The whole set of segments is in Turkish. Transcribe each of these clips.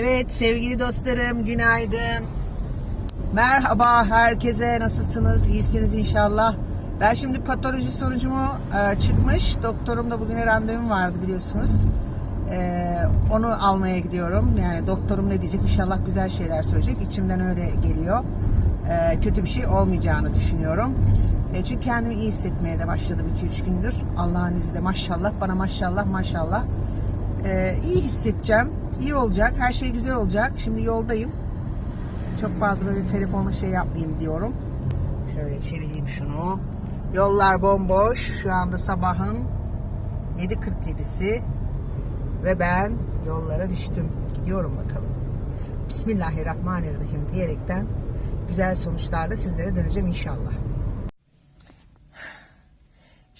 Evet sevgili dostlarım günaydın. Merhaba herkese nasılsınız? İyisiniz inşallah. Ben şimdi patoloji sonucumu e, çıkmış. Doktorumla bugün randevum vardı biliyorsunuz. E, onu almaya gidiyorum. Yani doktorum ne diyecek inşallah güzel şeyler söyleyecek. İçimden öyle geliyor. E, kötü bir şey olmayacağını düşünüyorum. E, çünkü kendimi iyi hissetmeye de başladım 2-3 gündür. Allah'ın izniyle maşallah bana maşallah maşallah. E, iyi hissedeceğim. İyi olacak. Her şey güzel olacak. Şimdi yoldayım. Çok fazla böyle telefonla şey yapmayayım diyorum. Şöyle çevireyim şunu. Yollar bomboş. Şu anda sabahın 7.47'si ve ben yollara düştüm. Gidiyorum bakalım. Bismillahirrahmanirrahim diyerekten güzel sonuçlarla sizlere döneceğim inşallah.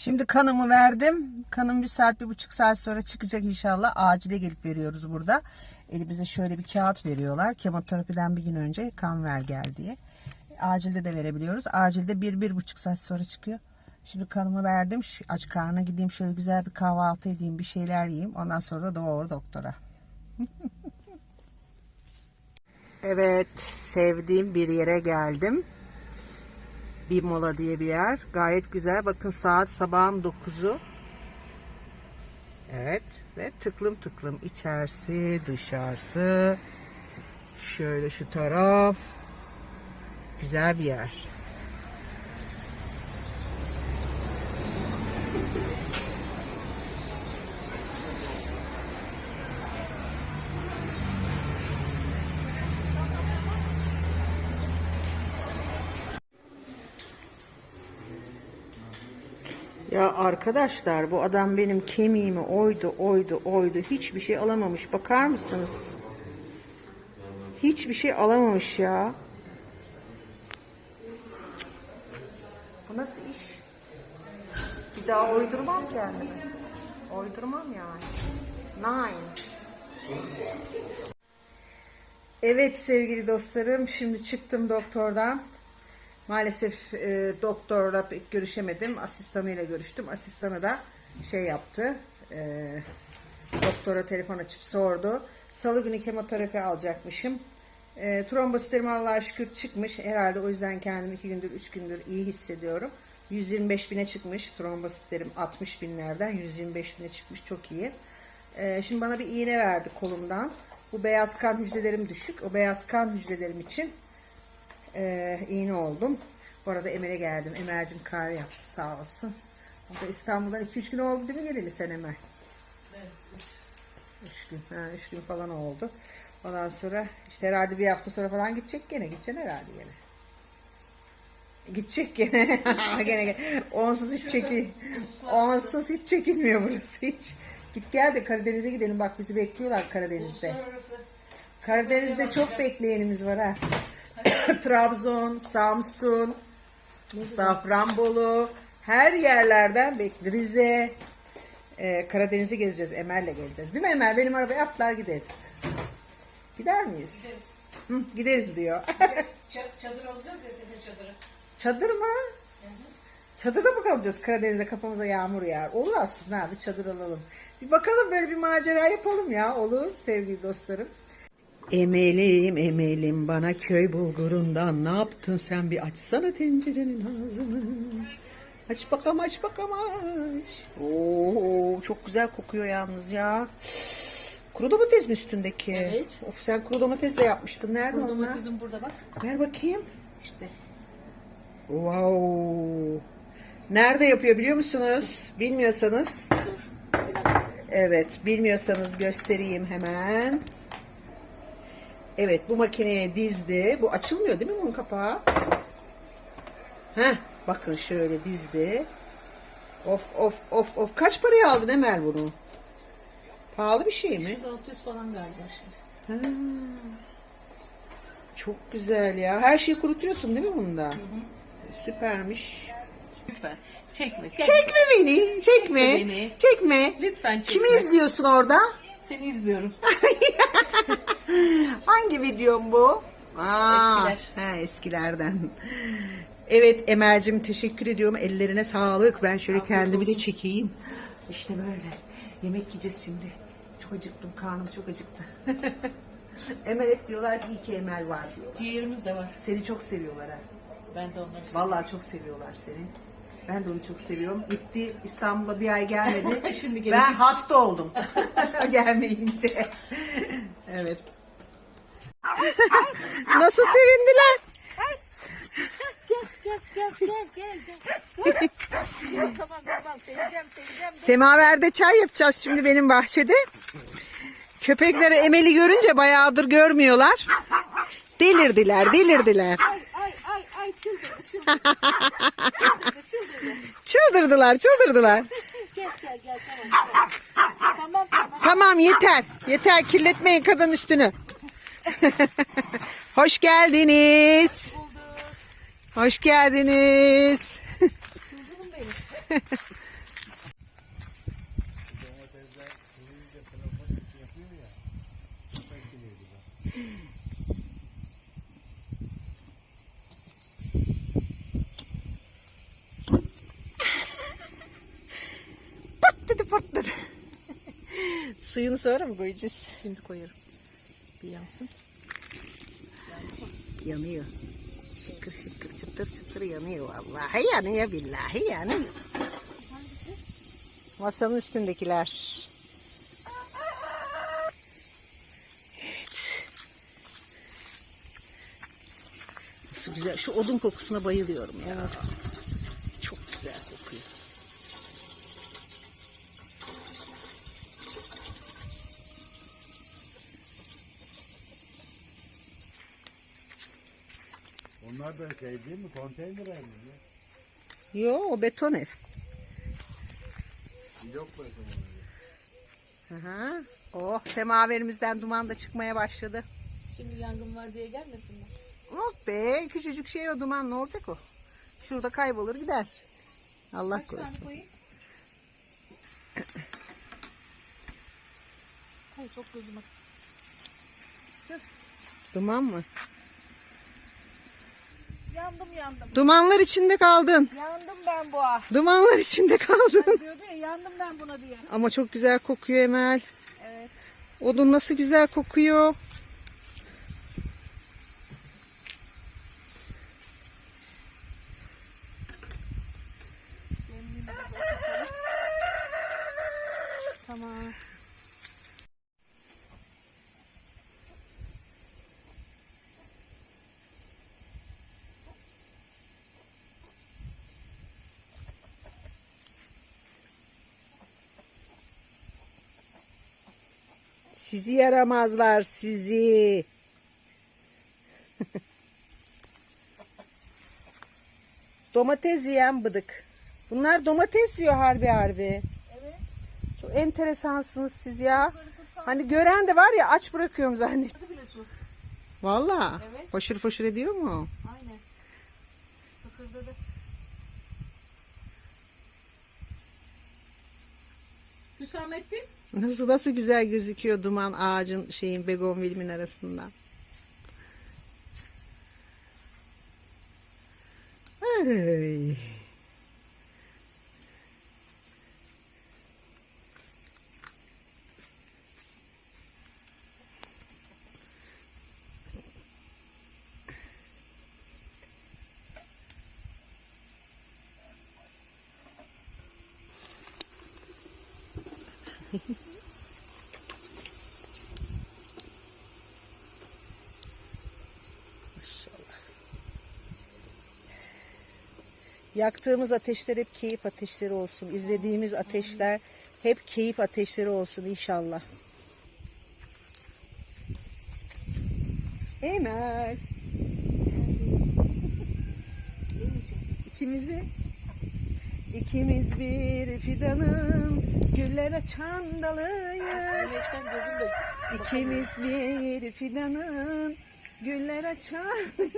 Şimdi kanımı verdim. Kanım bir saat, bir buçuk saat sonra çıkacak inşallah. Acile gelip veriyoruz burada. Elimize şöyle bir kağıt veriyorlar. Kemoterapiden bir gün önce kan ver gel diye. Acilde de verebiliyoruz. Acilde bir, bir buçuk saat sonra çıkıyor. Şimdi kanımı verdim. Aç karnına gideyim şöyle güzel bir kahvaltı edeyim. Bir şeyler yiyeyim. Ondan sonra da doğru doktora. evet sevdiğim bir yere geldim. Bir mola diye bir yer. Gayet güzel. Bakın saat sabahın 9'u. Evet. Ve tıklım tıklım içerisi dışarısı. Şöyle şu taraf. Güzel bir yer. Ya arkadaşlar bu adam benim kemiğimi oydu oydu oydu hiçbir şey alamamış bakar mısınız? Hiçbir şey alamamış ya. Bu nasıl iş? Bir daha oydurmam kendimi. Oydurmam yani. Nine. Evet sevgili dostlarım şimdi çıktım doktordan. Maalesef e, doktorla pek görüşemedim. Asistanıyla görüştüm. Asistanı da şey yaptı. E, doktora telefon açıp sordu. Salı günü kemoterapi alacakmışım. E, trombositlerim Allah'a şükür çıkmış. Herhalde o yüzden kendimi iki gündür, üç gündür iyi hissediyorum. 125 bine çıkmış. Trombositlerim 60 binlerden 125 bine çıkmış. Çok iyi. E, şimdi bana bir iğne verdi kolumdan. Bu beyaz kan hücrelerim düşük. O beyaz kan hücrelerim için e, iğne oldum. Bu arada Emel'e geldim. Emel'cim kahve yaptı sağ olsun. O da İstanbul'dan 2-3 gün oldu değil mi geleli sen Emel? Evet 3 gün. Ha, 3 gün falan oldu. Ondan sonra işte herhalde bir hafta sonra falan gidecek gene. Gideceksin herhalde gene. Gidecek gene. gene, gene. Onsuz hiç çekil. Onsuz hiç çekilmiyor burası hiç. Git gel de Karadeniz'e gidelim. Bak bizi bekliyorlar Karadeniz'de. Karadeniz'de çok bekleyenimiz var ha. Trabzon, Samsun, Safranbolu, her yerlerden bekli. Rize, e, Karadeniz'i gezeceğiz. Emel'le geleceğiz. Değil mi Emel? Benim arabaya atlar gideriz. Gider miyiz? Gideriz. Hı, gideriz diyor. Çadır alacağız ya demir çadırı. Çadır mı? Çadırda mı kalacağız Karadeniz'de kafamıza yağmur yağar? Olur aslında abi çadır alalım. Bir bakalım böyle bir macera yapalım ya. Olur sevgili dostlarım. Emelim emelim bana köy bulgurundan ne yaptın sen bir açsana tencerenin ağzını. Aç bakalım aç bakalım aç. Oo çok güzel kokuyor yalnız ya. Kuru domates mi üstündeki? Evet. Of sen kuru domatesle yapmıştın. Nerede Burada onlar? domatesim burada bak. Ver bakayım. İşte. Wow. Nerede yapıyor biliyor musunuz? Bilmiyorsanız. Dur. Evet, bilmiyorsanız göstereyim hemen. Evet, bu makineye dizdi. Bu açılmıyor değil mi bunun kapağı? Heh, bakın şöyle dizdi. Of of of of. Kaç paraya aldın Emel bunu? Pahalı bir şey mi? 300-600 falan galiba şimdi. Ha. Çok güzel ya. Her şeyi kurutuyorsun değil mi bunda? Süpermiş. Lütfen. Çekme. Çekme beni, çekme. beni. Çekme. Lütfen çekme. Kimi izliyorsun orada? Seni izliyorum. Hangi videom bu? Aa, Eskiler. He, eskilerden. Evet Emel'cim teşekkür ediyorum. Ellerine sağlık. Ben şöyle kendimi de çekeyim. İşte böyle. Yemek yiyeceğiz şimdi. Çok acıktım. Karnım çok acıktı. Emel hep diyorlar ki iyi ki Emel var diyor. Ciğerimiz de var. Seni çok seviyorlar ha. Ben de onları seviyorum. Vallahi çok seviyorlar seni. Ben de onu çok seviyorum. Gitti İstanbul'a bir ay gelmedi. Şimdi ben hasta oldum. Gelmeyince. evet. Nasıl sevindiler? Gel gel gel gel gel. gel. Semaverde çay yapacağız şimdi benim bahçede. Köpekleri Emel'i görünce bayağıdır görmüyorlar. Delirdiler, delirdiler. Ay ay ay ay çıldır çıldır. çıldır. Çıldırdılar, çıldırdılar. Tamam tamam. Tamam yeter. Yeter kirletmeyin kadın üstünü. Hoş geldiniz. Hoş geldiniz. Suyunu sonra mı koyacağız? Şimdi koyarım. Bir yansın. Yanıyor. Şıkır şıkır çıtır çıtır yanıyor vallahi yanıyor billahi yanıyor. Masanın üstündekiler. Evet. Nasıl güzel. Şu odun kokusuna bayılıyorum ya. Çok güzel kokuyor. Onlar da şey değil mi? Konteyner ev mi? Yo o beton ev. Yok mu Aha. Oh semaverimizden duman da çıkmaya başladı. Şimdi yangın var diye gelmesinler. Oh be küçücük şey o duman ne olacak o? Şurada kaybolur gider. Allah Kaç korusun. tane koyayım? Ay çok gözüme. Duman mı? Yandım yandım. Dumanlar içinde kaldın. Yandım ben bu ah. Dumanlar içinde kaldın. Diyordu ya yandım ben buna diye. Ama çok güzel kokuyor Emel. Evet. Odun nasıl güzel kokuyor. Sizi yaramazlar sizi. domates yiyen bıdık. Bunlar domates yiyor harbi harbi. Evet. Çok enteresansınız siz ya. Hani gören de var ya aç bırakıyorum zannet. Valla. Evet. Foşur foşur ediyor mu? Aynen. Fıkırdadı. Hüsamettin. Nasıl nasıl güzel gözüküyor duman ağacın şeyin begonvilmin arasından. Ay. Maşallah. Yaktığımız ateşler hep keyif ateşleri olsun. İzlediğimiz ateşler hep keyif ateşleri olsun inşallah. Emel. İkimizi ikimiz bir fidanın güller açan dalıyız. İkimiz bir fidanın güller açar.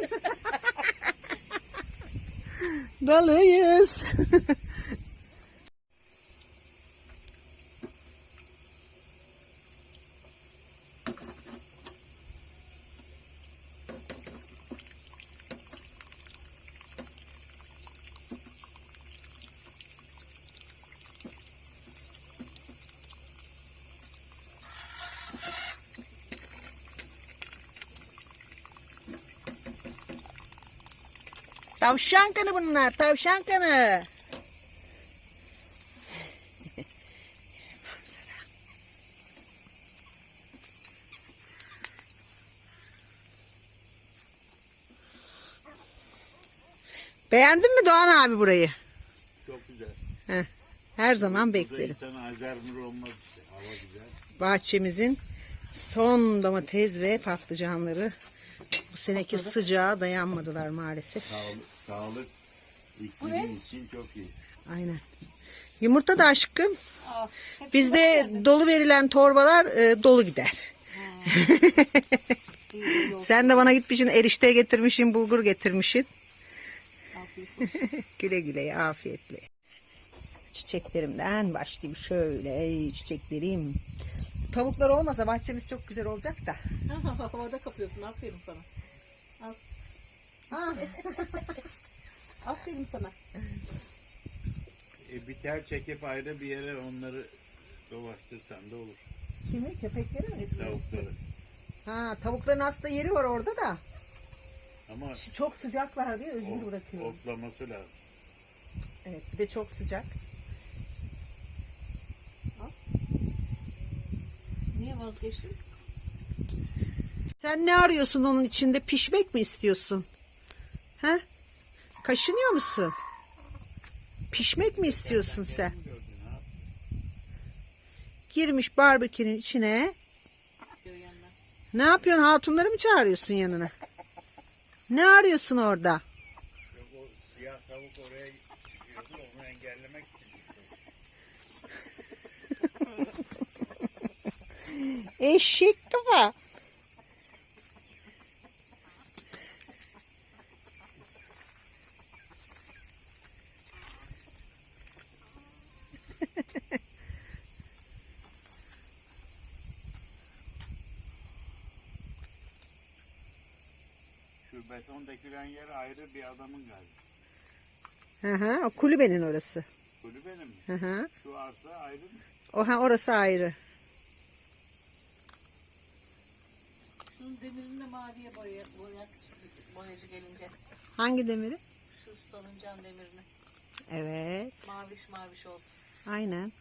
Dalıyız. Tavşan kanı bunlar. Tavşan kanı. Beğendin mi Doğan abi burayı? Çok güzel. Heh, her zaman Burada beklerim. azermur olmaz işte. Hava güzel. Bahçemizin son domates ve patlıcanları seneki sıcağa dayanmadılar maalesef. Sağlık, sağlık iklimin için çok iyi. Aynen. Yumurta da aşkım. Aa, Bizde dolu verilen torbalar e, dolu gider. Sen de bana gitmişsin erişte getirmişsin, bulgur getirmişsin. Güle güle, afiyetle. Çiçeklerimden başlayayım şöyle ey çiçeklerim. Tavuklar olmasa bahçemiz çok güzel olacak da. Havada kapıyorsun. Aferin sana. Al. Ha, Aferin sana. E, bir tel çekip ayrı bir yere onları dolaştırsan da olur. kimi? Köpekleri mi? Tavukları. Ha, tavukların aslında yeri var orada da. Ama Çok sıcaklar diye özgür o- bırakıyorum. otlaması lazım. Evet, bir de çok sıcak. Niye vazgeçtin? Sen ne arıyorsun onun içinde? Pişmek mi istiyorsun? He? Kaşınıyor musun? Pişmek mi istiyorsun sen? Girmiş barbekünün içine. Ne yapıyorsun? Hatunları mı çağırıyorsun yanına? Ne arıyorsun orada? Eşek kafa. Şu beton dökülen yer ayrı bir adamın galiba. Hı hı, o kulübenin orası. Kulübenin mi? Hı hı. Şu arsa ayrı mı? O ha orası ayrı. Şunun demirini de maviye boya, boyak boyacı gelince. Hangi demiri? Şu salıncan demirini. Evet. Maviş maviş olsun. Aynen.